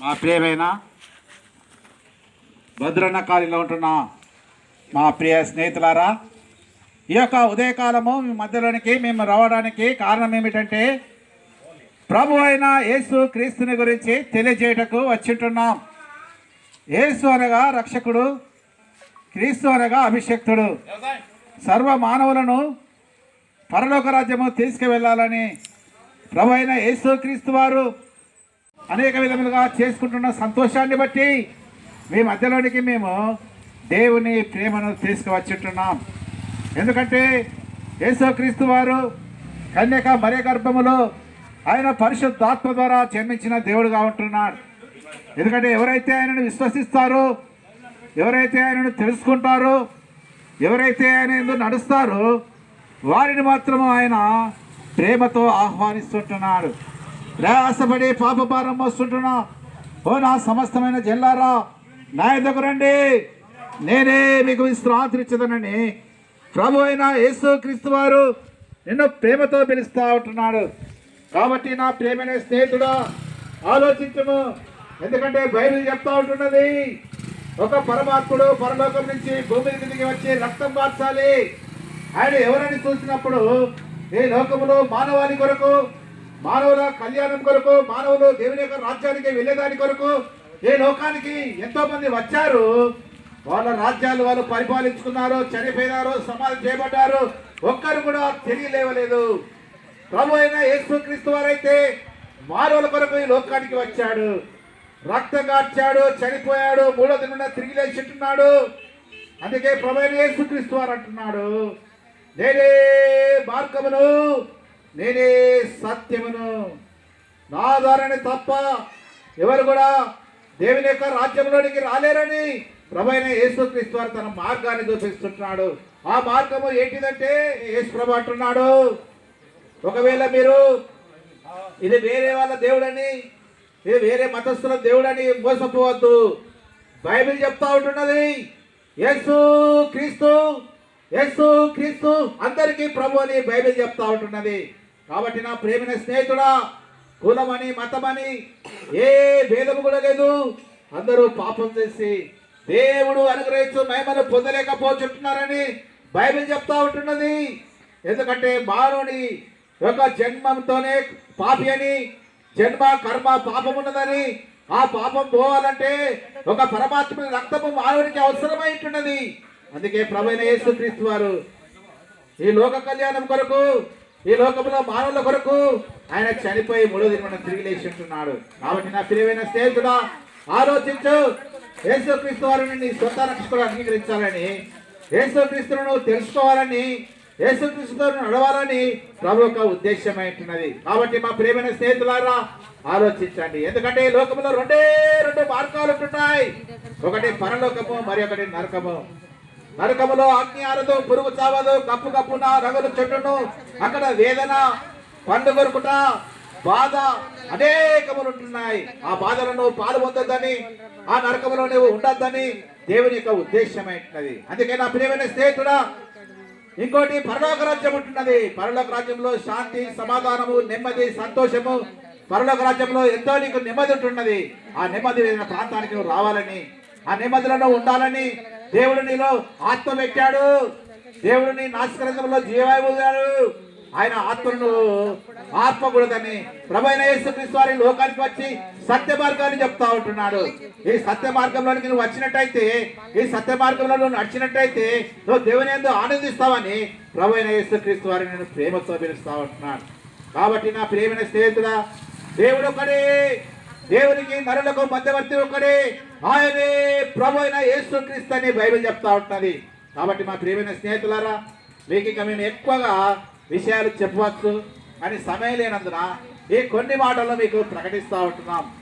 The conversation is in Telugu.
మా ప్రియమైన భద్రన్న కాలిలో ఉంటున్న మా ప్రియ స్నేహితులారా ఈ యొక్క ఉదయకాలము మీ మధ్యలోనికి మేము రావడానికి కారణం ఏమిటంటే ప్రభు అయిన యేసు క్రీస్తుని గురించి తెలియజేయటకు వచ్చింటున్నాం. యేసు అనగా రక్షకుడు క్రీస్తు అనగా అభిషక్తుడు. సర్వ మానవులను పరలోక రాజ్యము తీసుకువెళ్ళాలని ప్రభు అయిన యేసు క్రీస్తు వారు అనేక విధములుగా చేసుకుంటున్న సంతోషాన్ని బట్టి మీ మధ్యలోనికి మేము దేవుని ప్రేమను తీసుకువచ్చుంటున్నాం ఎందుకంటే యేసుక్రీస్తు వారు కన్యక మరే గర్భములో ఆయన పరిశుద్ధాత్మ ద్వారా జన్మించిన దేవుడుగా ఉంటున్నాడు. ఎందుకంటే ఎవరైతే ఆయనను విశ్వసిస్తారో ఎవరైతే ఆయనను తెలుసుకుంటారో ఎవరైతే ఆయన ఎందుకు నడుస్తారో వారిని మాత్రము ఆయన ప్రేమతో ఆహ్వానిస్తుంటున్నాడు. ప్రయాసపడి పాపభారం వస్తుంటున్నా ఓ నా సమస్తమైన జిల్లారా నా ఎద్దకు రండి. నేనే మీకు విశ్రాంతి ప్రభు అయిన యేసు క్రీస్తు వారు నిన్ను ప్రేమతో పిలుస్తూ ఉంటున్నాడు. కాబట్టి నా ప్రేమైన స్నేహితుడా ఆలోచించము. ఎందుకంటే బైబిల్ చెప్తా ఉంటున్నది ఒక పరమాత్ముడు పరలోకం నుంచి భూమి మీదకి వచ్చి రక్తం మార్చాలి. ఆయన ఎవరని చూసినప్పుడు ఈ లోకములో మానవాళి కొరకు మానవుల కళ్యాణం కొరకు మానవులు దేవుని యొక్క రాజ్యానికి వెళ్ళేదాని కొరకు ఈ లోకానికి ఎంతో మంది వచ్చారు వాళ్ళ రాజ్యాలు వాళ్ళు పరిపాలించుకున్నారు చనిపోయినారు సమాధి చేయబడ్డారు ఒక్కరు కూడా తిరిగి లేవలేదు ప్రభు అయిన యేసుక్రీస్తు వారైతే మానవుల కొరకు ఈ లోకానికి వచ్చాడు. రక్తం కార్చాడు చనిపోయాడు మూడో దిన తిరిగి లేచిట్టున్నాడు అందుకే ప్రభు అయిన యేసుక్రీస్తు వారు అంటున్నాడు నేనే మార్గమును నేనే సత్యమును. నా ద్వారానే తప్ప ఎవరు కూడా దేవుని యొక్క రాజ్యంలోనికి రాలేరని ప్రభైన యేసుక్రీస్తు వారు తన మార్గాన్ని చూపిస్తుంటున్నాడు. ఆ మార్గము ఏంటిదంటే యేసు ప్రభు అంటున్నాడు. ఒకవేళ మీరు ఇది వేరే వాళ్ళ దేవుడని ఇది వేరే మతస్థుల దేవుడని మోసపోవద్దు. బైబిల్ చెప్తా ఉంటున్నది యేసు క్రీస్తు యేసు క్రీస్తు అందరికీ ప్రభు అని బైబిల్ చెప్తా ఉంటున్నది. కాబట్టి నా ప్రేమిన స్నేహితుడా కులమని మతమని ఏ భేదము కూడా లేదు. అందరూ పాపం చేసి దేవుడు అనుగ్రహించు మహిమను పొందలేకపోతుంటున్నారని బైబిల్ చెప్తా ఉంటున్నది. ఎందుకంటే మానవుని యొక్క జన్మంతోనే పాపి అని జన్మ కర్మ పాపం ఉన్నదని ఆ పాపం పోవాలంటే ఒక పరమాత్మ రక్తము మానవునికి అవసరమై ఉంటున్నది. అందుకే యేసు యేసుక్రీస్తు వారు ఈ లోక కళ్యాణం కొరకు ఈ లోకంలో మానవుల కొరకు ఆయన చనిపోయి మూడో దిన తిరిగి లేచి ఉంటున్నాడు. కాబట్టి నా ప్రియమైన స్నేహితుడా ఆలోచించు. యేసుక్రీస్తు వారిని నీ సొంత రక్షకుడు అంగీకరించాలని యేసుక్రీస్తును తెలుసుకోవాలని యేసుక్రీస్తుతో నడవాలని ప్రభు యొక్క ఉద్దేశమైంటున్నది కాబట్టి మా ప్రియమైన స్నేహితులారా ఆలోచించండి. ఎందుకంటే ఈ లోకంలో రెండే రెండు మార్గాలు ఉంటున్నాయి ఒకటి పరలోకము మరి ఒకటి నరకము. నరకములో అగ్ని పురుగు చావదు కప్పు కప్పున రగులు చెట్టును. అక్కడ వేదన పండు కొరుకుట బాధ అనేకములు ఉంటున్నాయి. ఆ బాధలను పాలు పొందొద్దని ఆ నరకములో నువ్వు ఉండొద్దని దేవుని యొక్క ఉద్దేశమైనది అందుకే నా ప్రియమైన స్నేహితుడా ఇంకోటి పరలోక రాజ్యం ఉంటున్నది. పరలోక రాజ్యంలో శాంతి సమాధానము నెమ్మది సంతోషము. పరలోక రాజ్యంలో ఎంతో నీకు నెమ్మది ఉంటున్నది. ఆ నెమ్మది లేని ప్రాంతానికి నువ్వు రావాలని ఆ నెమ్మదిలో ఉండాలని దేవుడు నీలో ఆత్మ పెట్టాడు దేవుడు నీ నాశకరంగంలో జీవాయిపోయాడు ఆయన ఆత్మను ఆత్మకూడదని ప్రభైన యేసుక్రీస్తు వారి లోకానికి వచ్చి సత్య మార్గాన్ని చెప్తా ఉంటున్నాడు. ఈ సత్య మార్గంలోనికి నువ్వు వచ్చినట్టయితే ఈ సత్య మార్గంలో నువ్వు నడిచినట్టయితే నువ్వు దేవుని ఎందు ఆనందిస్తావని ప్రభైన యేసుక్రీస్తు వారిని నేను ప్రేమతో పిలుస్తా ఉంటున్నాడు కాబట్టి నా ప్రేమైన స్నేహితుడా దేవుడు ఒకడే. దేవునికి నరులకు మధ్యవర్తి ఒకడే ఆయనే ప్రభు అయిన యేసుక్రీస్తు అని బైబిల్ చెప్తా ఉంటుంది. కాబట్టి మా ప్రియమైన స్నేహితులారా మీకు ఇక మేము ఎక్కువగా విషయాలు చెప్పవచ్చు. అని సమయం లేనందున ఈ కొన్ని మాటలు మీకు ప్రకటిస్తూ ఉంటున్నాం.